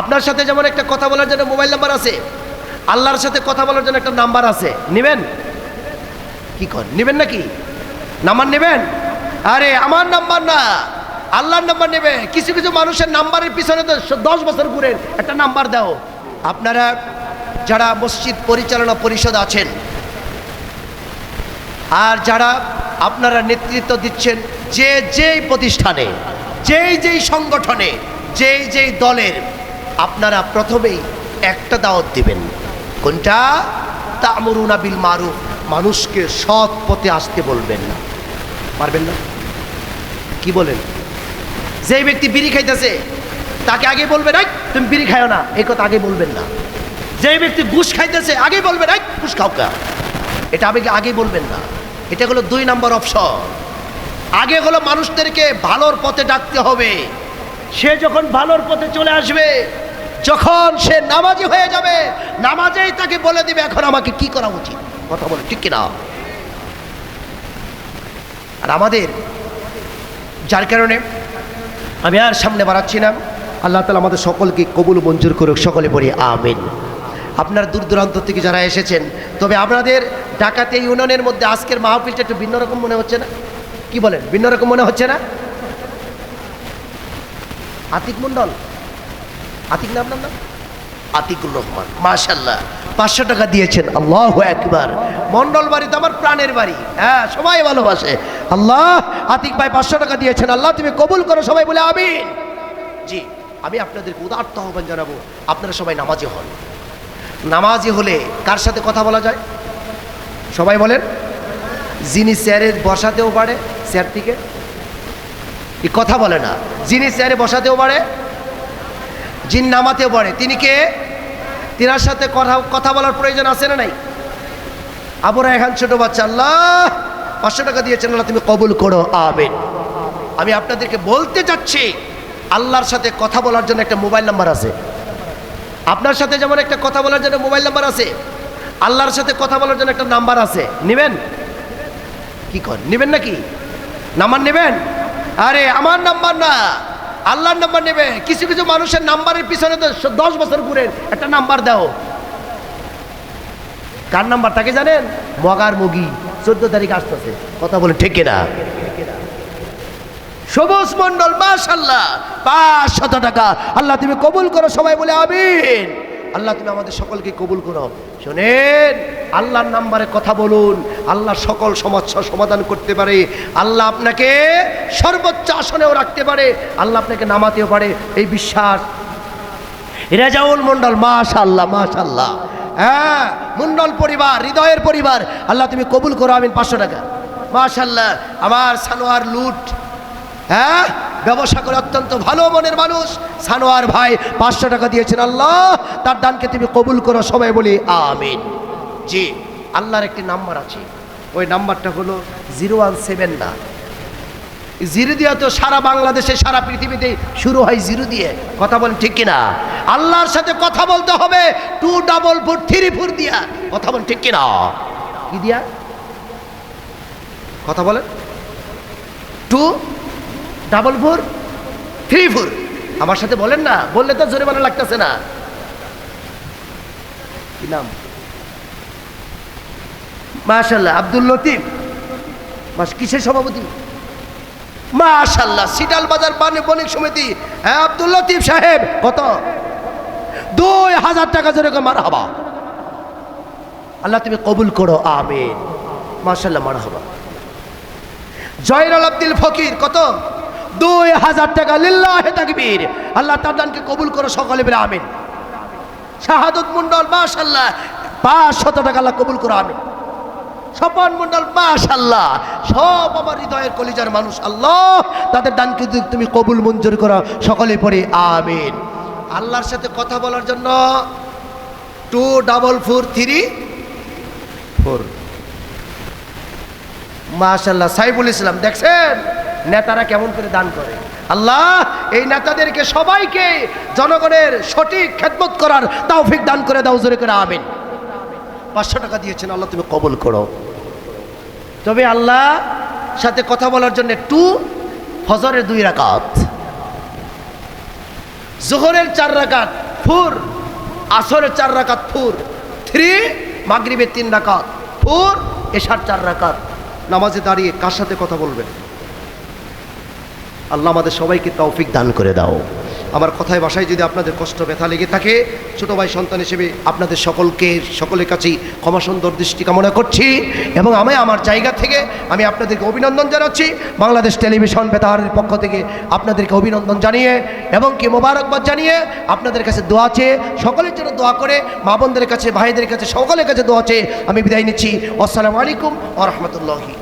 আপনার সাথে যেমন একটা কথা বলার জন্য মোবাইল নাম্বার আছে, আল্লাহর সাথে কথা বলার জন্য একটা নাম্বার আছে। নেবেন? কি কর? নেবেন নাকি? নাম্বার নেবেন? আরে, আমার নাম্বার না। আল্লাহর নাম্বার নেবে। কিছু কিছু মানুষের নাম্বারের পিছনে তো দশ বছর ঘুরেন একটা নাম্বার দাও। আপনারা যারা মসজিদ পরিচালনা পরিষদ আছেন, আর যারা আপনারা নেতৃত্ব দিচ্ছেন, যে যেই প্রতিষ্ঠানে, যেই যেই সংগঠনে যেই যেই দলের আপনারা প্রথমেই একটা দাওয়াত দিবেন। কোনটা? তামরুনা বিল মারুফ, মানুষকে সৎ পথে আসতে বলবেন। না পারবেন না? কি বলেন? যেই ব্যক্তি বিড়ি খাইতেছে, তাকে আগে বলবেন, এই, তুমি বিড়ি খাও না। এই কথা আগে বলবেন না। যেই ব্যক্তি ঘুষ খাইতেছে, আগে বলবেন, এই, ঘুষ খাও কা। এটা আমি আগে বলবেন না। এটা হলো দুই নাম্বার অপশন। আগে হলো মানুষদেরকে ভালোর পথে ডাকতে হবে। সে যখন ভালোর পথে চলে আসবে, যখন সে নামাজি হয়ে যাবে, নামাজেই তাকে বলে দিবে, এখন আমাকে কি করা উচিত? কথা বলে, ঠিক কিনা? আর আমাদের, যার কারণে আমি আর সামনে বাড়াচ্ছি না, আল্লাহ তালা আমাদের সকলকে কবুল মঞ্জুর করুক, সকলে পড়ি, আমিন। আপনার দূর দূরান্ত থেকে যারা এসেছেন, তবে আপনাদের ডাকাতে ইউনিয়নের মধ্যে আজকের মাহফিলটা একটু ভিন্ন রকম মনে হচ্ছে না? কি বলেন? ভিন্ন রকম মনে হচ্ছে না? আতিক মন্ডল। আতিক নাম নাম আতিকুর রহমান মাশাল্লাহ পাঁচশো টাকা দিয়েছেন আল্লাহ একবার মন্ডল বাড়ি তো আমার প্রাণের বাড়ি। হ্যাঁ সবাই ভালোবাসে। আল্লাহ আতিক ভাই পাঁচশো টাকা দিয়েছেন আল্লাহ তুমি কবুল করো সবাই বলে আমিন। জি আমি আপনাদেরকে উদার্ত আহ্বান জানাব আপনারা সবাই নামাজি হন। নামাজি হলে কার সাথে কথা বলা যায়? সবাই বলেন যিনি চেয়ারে বসাতেও পারে চেয়ার থেকে এই কথা বলে না। যিনি চেয়ারে বসাতেও পারে, যিনি নামাতেও পারে, তিনি কে? তিনার সাথে কথা কথা বলার প্রয়োজন আছে না নাই? আবরা এখন ছোট বাচ্চা, আল্লাহ, পাঁচশো টাকা দিয়েছেন, আল্লাহ তুমি কবুল করো, আমিন। আমি আপনাদেরকে বলতে চাচ্ছি, আল্লাহর সাথে কথা বলার জন্য একটা মোবাইল নাম্বার আছে। আপনার সাথে যেমন একটা কথা বলার জন্য মোবাইল নাম্বার আছে, আল্লাহর সাথে কথা বলার জন্য একটা নাম্বার আছে। নেবেন? কি কর, নেবেন নাকি? নাম্বার নেবেন? আরে, আমার নাম্বার না। আল্লাহর নাম্বার নেবে। কিছু কিছু মানুষের নাম্বারের পিছনে তো দশ বছর ঘুরেন একটা নাম্বার দাও। কার নাম্বার তাকে জানেন? মগার মুগি। চোদ্দ তারিখ আসতেছে। কথা বলে ঠেকে কিনা? সবুজ মন্ডল মাশাল্লাহ পাঁচ শত টাকা। আল্লাহ তুমি কবুল করো, সবাই বলে আমিন। আল্লাহ, তুমি আমাদের সকলকে কবুল করো শোনেন, আল্লাহর নাম্বারে কথা বলুন। আল্লাহ সকল সমস্যা সমাধান করতে পারে। আল্লাহ আপনাকে সর্বোচ্চ আসনেও রাখতে পারে। আল্লাহ আপনাকে নামাতেও পারে। এই বিশ্বাস। রেজাউল মন্ডল মাশাল্লাহ মাশাল্লাহ হ্যাঁ মন্ডল পরিবার, হৃদয়ের পরিবার। আল্লাহ, তুমি কবুল করো, আমিন, পাঁচশো টাকা। মাশাল্লাহ আমার সানোয়ার লুট। হ্যাঁ? ব্যবসা করে অত্যন্ত ভালো মনের মানুষ। সানোয়ার ভাই পাঁচশো টাকা দিয়েছেন, আল্লাহ, তার দানকে তুমি কবুল করো, সবাই বলি আমিন। জি, আল্লাহর একটি নাম্বার আছে। ওই নাম্বারটা হলো জিরো ওয়ান সেভেন না। জিরো দিয়া তো সারা বাংলাদেশে, সারা পৃথিবীতে শুরু হয় জিরো দিয়ে। কথা বলেন ঠিক কিনা? আল্লাহর সাথে কথা বলতে হবে, two double four, three four দিয়া। কথা বলেন ঠিক কিনা? কি দিয়া? কথা বলেন। Two double four three four আমার সাথে বলেন না, বললে তো জরিমানা লাগতেছে না। কি নাম? মাশাল্লাহ আব্দুল লতিফ। মাস, কিসের সভাপতি? মাশাল্লাহ সিটাল বাজার বাণী বণিক সমিতি। হ্যাঁ আব্দুল লতিফ সাহেব, কত? দুই হাজার টাকা জোরে মার হাবা আল্লাহ তুমি কবুল করো, আমিন। মাশাল্লাহ মার হাবা জয়রাল আব্দুল ফকির, কত? দুই হাজার টাকা লিল্লাহে তাকবীর। আল্লাহ তার দানকে কবুল করো সকলে বলে আমিন। শাহাদত মন্ডল মাশাল্লাহ পাঁচ শত টাকা আল্লাহ কবুল করো, আমিন। স্বপন মন্ডল মাশাল্লাহ সব আমার হৃদয়ের কলিজার মানুষ আল্লাহ, তাদের দানকে তুমি কবুল মঞ্জুর করো, সকলে পরে আমিন। আল্লাহর সাথে কথা বলার জন্য two double four three four. মাশাল্লাহ সাইফুল ইসলাম, দেখছেন? নেতারা কেমন করে দান করে? আল্লাহ, এই নেতাদেরকে সবাইকে জনগণের সঠিক খেদমত করার তৌফিক দান করে দাও, জোরে করে আমিন। পাঁচশো টাকা দিয়েছেন, আল্লাহ তুমি কবল করো। তবে আল্লাহ সাথে কথা বলার জন্য টু ফজরের দুই রাকাত। জোহরের চার রাকাত ফুর, আসরের চার রাকাত ফুর, থ্রি, মাগরিবের তিন রাকাত ফুর, এশার চার রাকাত। নামাজে দাঁড়িয়ে কার সাথে কথা বলবেন? আল্লাহ আমাদের সবাইকে তৌফিক দান করে দাও। আমার কথায় বাসায় যদি আপনাদের কষ্ট, ব্যথা লেগে থাকে, ছোটো ভাই সন্তান হিসেবে আপনাদের সকলকে, সকলের কাছেই ক্ষমা সুন্দর দৃষ্টি কামনা করছি এবং আমি আমার জায়গা থেকে আমি আপনাদেরকে অভিনন্দন জানাচ্ছি। বাংলাদেশ টেলিভিশন বেতারের পক্ষ থেকে আপনাদেরকে অভিনন্দন জানিয়ে এবং কি মোবারকবাদ জানিয়ে আপনাদের কাছে দোয়া চেয়ে সকলের জন্য দোয়া করে মা বোনদের কাছে, ভাইদের কাছে, সকলের কাছে দোয়া চেয়ে আমি বিদায় নিচ্ছি। আসসালামু আলাইকুম ও রহমতুল্লাহি